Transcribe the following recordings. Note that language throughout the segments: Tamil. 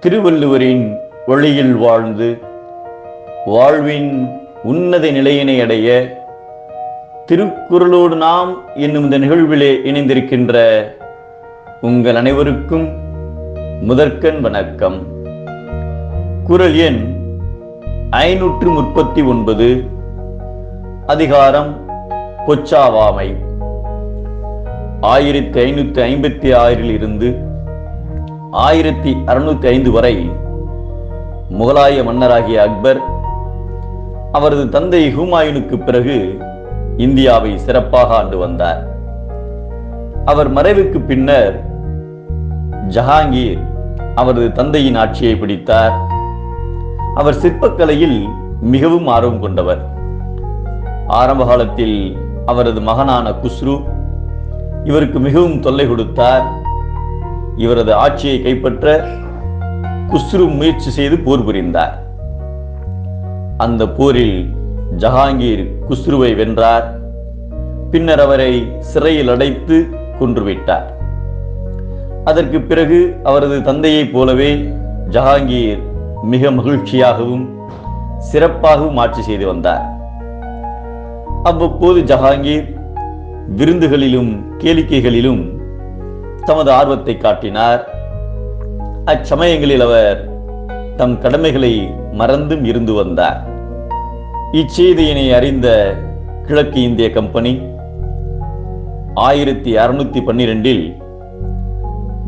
திருவள்ளுவரின் வழியில் வாழ்ந்து வாழ்வின் உன்னத நிலையினை அடைய திருக்குறளோடு நாம் என்னும் இந்த நிகழ்விலே இணைந்திருக்கின்ற உங்கள் அனைவருக்கும் முதற்கண் வணக்கம். குரல் எண் ஐநூற்று முப்பத்தி ஒன்பது அதிகாரம் பொச்சாவாமை. ஆயிரத்தி ஐநூற்றி ஐம்பத்தி ஆறில் இருந்து ஆயிரத்தி அறுநூத்தி ஐந்து வரை முகலாய மன்னராகிய அக்பர் அவரது தந்தை ஹுமாயூனுக்கு பிறகு இந்தியாவை சிறப்பாக ஆண்டு வந்தார். அவர் மறைவுக்கு பின்னர் ஜஹாங்கீர் அவரது தந்தையின் ஆட்சியை பிடித்தார். அவர் சிற்பக்கலையில் மிகவும் ஆர்வம் கொண்டவர். ஆரம்ப காலத்தில் அவரது மகனான குஸ்ரு இவருக்கு மிகவும் தொல்லை கொடுத்தார். இவரது ஆட்சியை கைப்பற்ற குஸ்ரு முயற்சி செய்து போர் புரிந்தார். அந்த போரில் ஜஹாங்கீர் குஸ்ருவை வென்றார். பின்னர் அவரை சிறையில் அடைத்து கொன்றுவிட்டார் அதற்கு பிறகு அவரது தந்தையைப் போலவே ஜஹாங்கீர் மிக மகிழ்ச்சியாகவும் சிறப்பாகவும் ஆட்சி செய்து வந்தார். அவ்வப்போது ஜஹாங்கீர் விருந்துகளிலும் கேளிக்கைகளிலும் தமது ஆர்வத்தை காட்டினார். அச்சமயங்களில் அவர் தம் கடமைகளை மறந்தும் இருந்து வந்தார். இச்செய்தியினை அறிந்த கிழக்கு இந்திய கம்பெனி ஆயிரத்தி அறுநூத்தி பன்னிரெண்டில்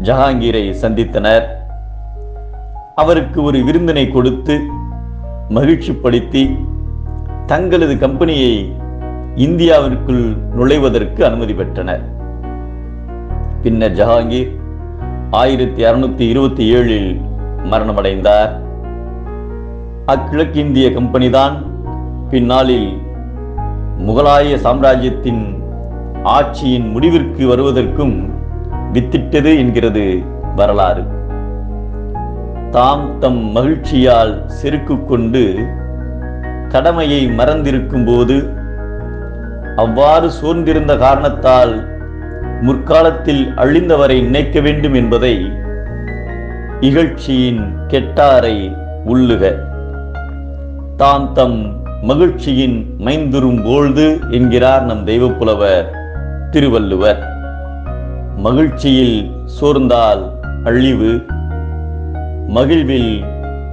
ஜஹாங்கீரை சந்தித்தனர். அவருக்கு ஒரு விருந்தினை கொடுத்து மகிழ்ச்சிப்படுத்தி தங்களது கம்பெனியை இந்தியாவிற்குள் நுழைவதற்கு அனுமதி பெற்றனர். பின்னர் ஜஹாங்கீர் ஆயிரத்தி அறுநூத்தி இருபத்தி ஏழில் மரணமடைந்தார். அக்கிழக்கிந்திய கம்பெனிதான். பின்னாளில் முகலாய சாம்ராஜ்யத்தின் ஆட்சியின் முடிவிற்கு வருவதற்கும் வித்திட்டது என்கிறது வரலாறு. தாம் தம் மகிழ்ச்சியால் செருக்கு கொண்டு கடமையை மறந்திருக்கும் போது அவ்வாறு சோர்ந்திருந்த காரணத்தால் முற்காலத்தில் அழிந்தவரை நினைக்க வேண்டும் என்பதை இகழ்ச்சியின் கெட்டாரை உள்ளுக. தாம் தம் மகிழ்ச்சியின் மைந்துரும் போழ்து என்கிறார் நம் தெய்வப்புலவர் திருவள்ளுவர். மகிழ்ச்சியில் சோர்ந்தால் அழிவு மகிழ்வில்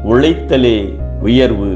உழைத்தலே உயர்வு.